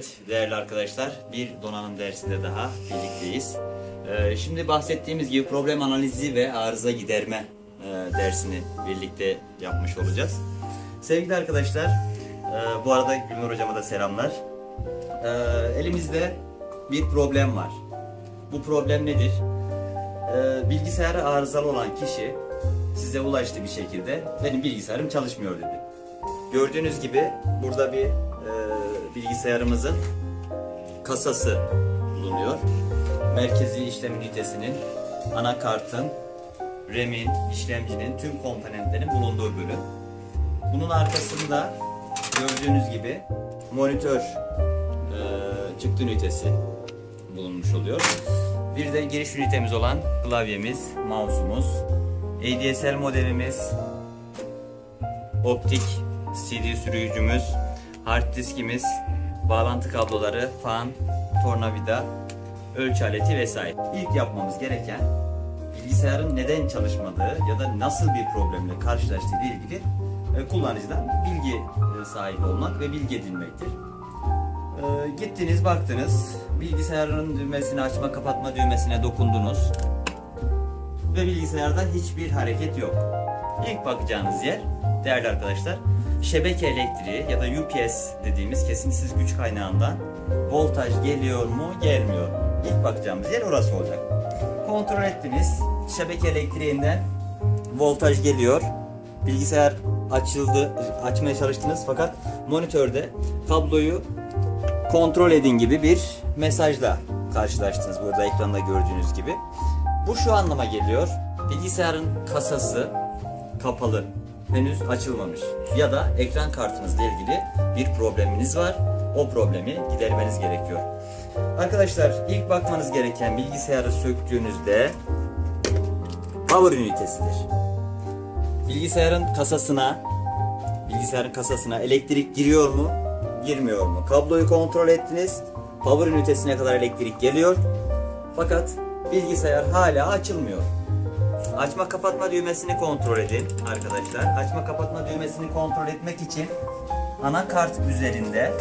Evet değerli arkadaşlar bir donanım dersinde daha birlikteyiz. Ee, şimdi bahsettiğimiz gibi problem analizi ve arıza giderme e, dersini birlikte yapmış olacağız. Sevgili arkadaşlar e, bu arada Gülnur hocama da selamlar. E, elimizde bir problem var. Bu problem nedir? Bilgisayarı arızalı olan kişi size ulaştı bir şekilde benim bilgisayarım çalışmıyor dedi. Gördüğünüz gibi burada bir e, bilgisayarımızın kasası bulunuyor. Merkezi işlem ünitesinin, anakartın, RAM'in, işlemcinin tüm komponentlerin bulunduğu bölüm. Bunun arkasında gördüğünüz gibi monitör e, çıktı ünitesi bulunmuş oluyor. Bir de giriş ünitemiz olan klavyemiz, mouse'umuz, ADSL modemimiz, optik CD sürücümüz, hard diskimiz, bağlantı kabloları, fan, tornavida, ölçü aleti vesaire. İlk yapmamız gereken bilgisayarın neden çalışmadığı ya da nasıl bir problemle karşılaştığı ile ilgili e, kullanıcıdan bilgi e, sahibi olmak ve bilgi edinmektir. E, gittiniz baktınız bilgisayarın düğmesini açma kapatma düğmesine dokundunuz ve bilgisayarda hiçbir hareket yok. İlk bakacağınız yer değerli arkadaşlar şebeke elektriği ya da UPS dediğimiz kesintisiz güç kaynağından voltaj geliyor mu gelmiyor mu? İlk bakacağımız yer orası olacak. Kontrol ettiniz şebeke elektriğinden voltaj geliyor. Bilgisayar açıldı, açmaya çalıştınız fakat monitörde kabloyu kontrol edin gibi bir mesajla karşılaştınız burada ekranda gördüğünüz gibi. Bu şu anlama geliyor. Bilgisayarın kasası kapalı. Henüz açılmamış. Ya da ekran kartınızla ilgili bir probleminiz var. O problemi gidermeniz gerekiyor. Arkadaşlar ilk bakmanız gereken bilgisayarı söktüğünüzde power ünitesidir. Bilgisayarın kasasına bilgisayarın kasasına elektrik giriyor mu? Girmiyor mu? Kabloyu kontrol ettiniz. Power ünitesine kadar elektrik geliyor. Fakat bilgisayar hala açılmıyor. Açma kapatma düğmesini kontrol edin arkadaşlar. Açma kapatma düğmesini kontrol etmek için anakart üzerinde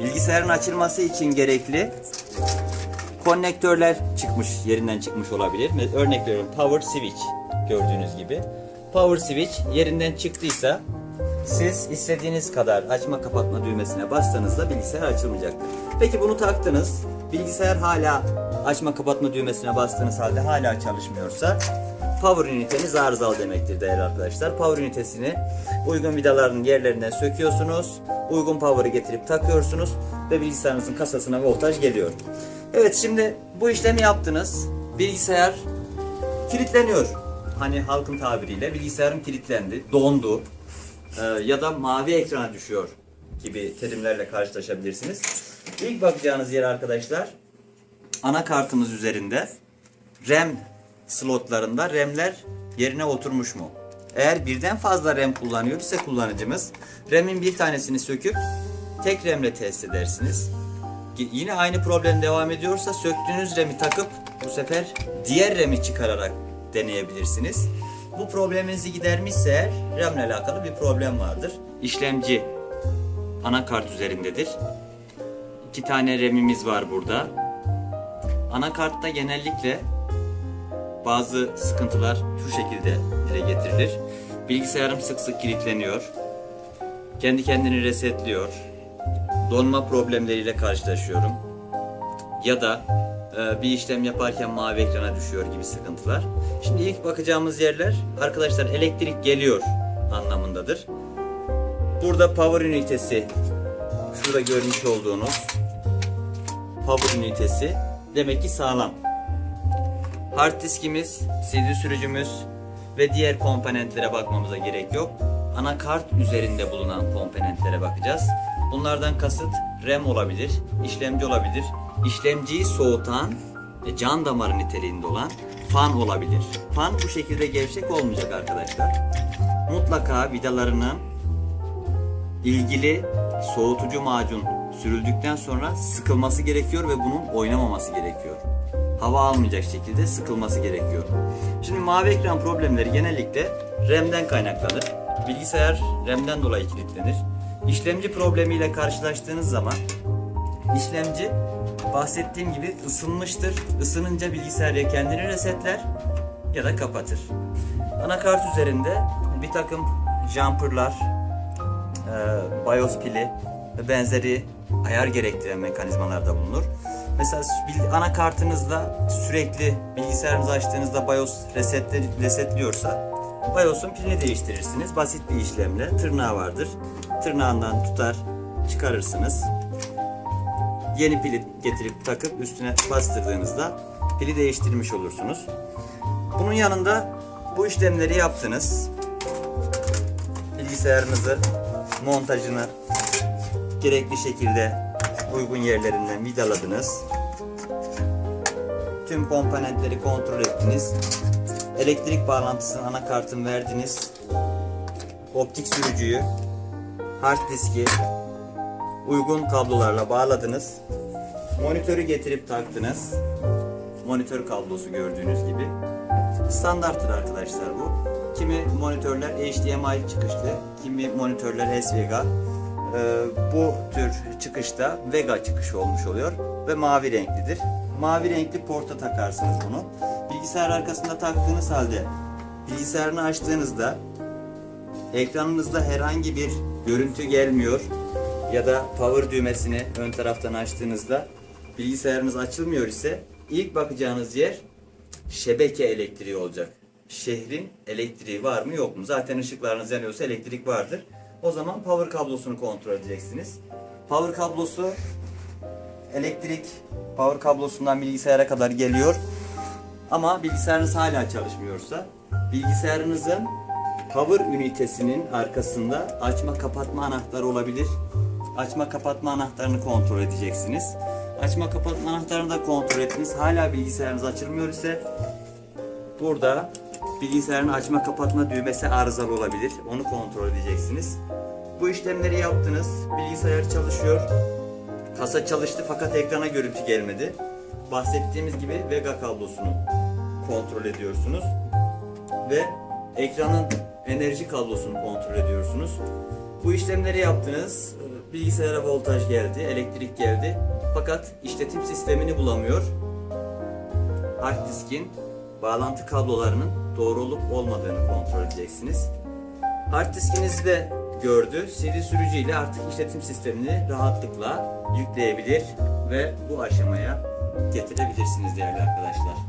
bilgisayarın açılması için gerekli konnektörler çıkmış, yerinden çıkmış olabilir. Örnek veriyorum power switch gördüğünüz gibi. Power switch yerinden çıktıysa siz istediğiniz kadar açma kapatma düğmesine bastığınızda bilgisayar açılmayacaktır. Peki bunu taktınız. Bilgisayar hala açma kapatma düğmesine bastığınız halde hala çalışmıyorsa power üniteniz arızalı demektir değerli arkadaşlar. Power ünitesini uygun vidaların yerlerinden söküyorsunuz. Uygun power'ı getirip takıyorsunuz ve bilgisayarınızın kasasına voltaj geliyor. Evet şimdi bu işlemi yaptınız. Bilgisayar kilitleniyor. Hani halkın tabiriyle bilgisayarın kilitlendi, dondu e, ya da mavi ekrana düşüyor gibi terimlerle karşılaşabilirsiniz. İlk bakacağınız yer arkadaşlar anakartımız üzerinde RAM slotlarında RAM'ler yerine oturmuş mu? Eğer birden fazla RAM kullanıyor ise kullanıcımız RAM'in bir tanesini söküp tek RAM'le test edersiniz. Yine aynı problem devam ediyorsa söktüğünüz RAM'i takıp bu sefer diğer RAM'i çıkararak deneyebilirsiniz. Bu probleminizi gidermişse eğer RAM ile alakalı bir problem vardır. İşlemci anakart üzerindedir. İki tane RAM'imiz var burada. Anakartta genellikle bazı sıkıntılar şu şekilde dile getirilir. Bilgisayarım sık sık kilitleniyor. Kendi kendini resetliyor. Donma problemleriyle karşılaşıyorum. Ya da e, bir işlem yaparken mavi ekrana düşüyor gibi sıkıntılar. Şimdi ilk bakacağımız yerler arkadaşlar elektrik geliyor anlamındadır. Burada power ünitesi şurada görmüş olduğunuz power ünitesi demek ki sağlam. Hard diskimiz, CD sürücümüz ve diğer komponentlere bakmamıza gerek yok. Anakart üzerinde bulunan komponentlere bakacağız. Bunlardan kasıt RAM olabilir, işlemci olabilir, işlemciyi soğutan ve can damarı niteliğinde olan fan olabilir. Fan bu şekilde gevşek olmayacak arkadaşlar. Mutlaka vidalarının ilgili soğutucu macun sürüldükten sonra sıkılması gerekiyor ve bunun oynamaması gerekiyor. Hava almayacak şekilde sıkılması gerekiyor. Şimdi mavi ekran problemleri genellikle RAM'den kaynaklanır. Bilgisayar RAM'den dolayı kilitlenir. İşlemci problemiyle karşılaştığınız zaman işlemci bahsettiğim gibi ısınmıştır. Isınınca bilgisayar ya kendini resetler ya da kapatır. Anakart üzerinde bir takım jumperlar, BIOS pili ve benzeri ayar gerektiren mekanizmalarda bulunur. Mesela anakartınızda sürekli bilgisayarınızı açtığınızda BIOS resetliyorsa BIOS'un pilini değiştirirsiniz. Basit bir işlemle tırnağı vardır. Tırnağından tutar çıkarırsınız. Yeni pili getirip takıp üstüne bastırdığınızda pili değiştirmiş olursunuz. Bunun yanında bu işlemleri yaptınız. Bilgisayarınızı montajını gerekli şekilde uygun yerlerinden vidaladınız. Tüm komponentleri kontrol ettiniz. Elektrik bağlantısını anakartın verdiniz. Optik sürücüyü, hard diski uygun kablolarla bağladınız. Monitörü getirip taktınız. Monitör kablosu gördüğünüz gibi. Standarttır arkadaşlar bu. Kimi monitörler HDMI çıkışlı, kimi monitörler SVGA. Ee, bu tür çıkışta Vega çıkışı olmuş oluyor ve mavi renklidir. Mavi renkli porta takarsınız bunu. Bilgisayar arkasında taktığınız halde bilgisayarını açtığınızda ekranınızda herhangi bir görüntü gelmiyor ya da power düğmesini ön taraftan açtığınızda bilgisayarınız açılmıyor ise ilk bakacağınız yer şebeke elektriği olacak. Şehrin elektriği var mı yok mu? Zaten ışıklarınız yanıyorsa elektrik vardır. O zaman power kablosunu kontrol edeceksiniz. Power kablosu elektrik power kablosundan bilgisayara kadar geliyor. Ama bilgisayarınız hala çalışmıyorsa bilgisayarınızın power ünitesinin arkasında açma kapatma anahtarı olabilir. Açma kapatma anahtarını kontrol edeceksiniz. Açma kapatma anahtarını da kontrol ettiniz. Hala bilgisayarınız açılmıyor ise burada bilgisayarın açma kapatma düğmesi arızalı olabilir. Onu kontrol edeceksiniz. Bu işlemleri yaptınız. Bilgisayar çalışıyor. Kasa çalıştı fakat ekrana görüntü gelmedi. Bahsettiğimiz gibi Vega kablosunu kontrol ediyorsunuz ve ekranın enerji kablosunu kontrol ediyorsunuz. Bu işlemleri yaptınız. Bilgisayara voltaj geldi, elektrik geldi. Fakat işletim sistemini bulamıyor. Hard diskin bağlantı kablolarının doğru olmadığını kontrol edeceksiniz. Hard diskinizi de gördü. CD sürücüyle artık işletim sistemini rahatlıkla yükleyebilir ve bu aşamaya getirebilirsiniz değerli arkadaşlar.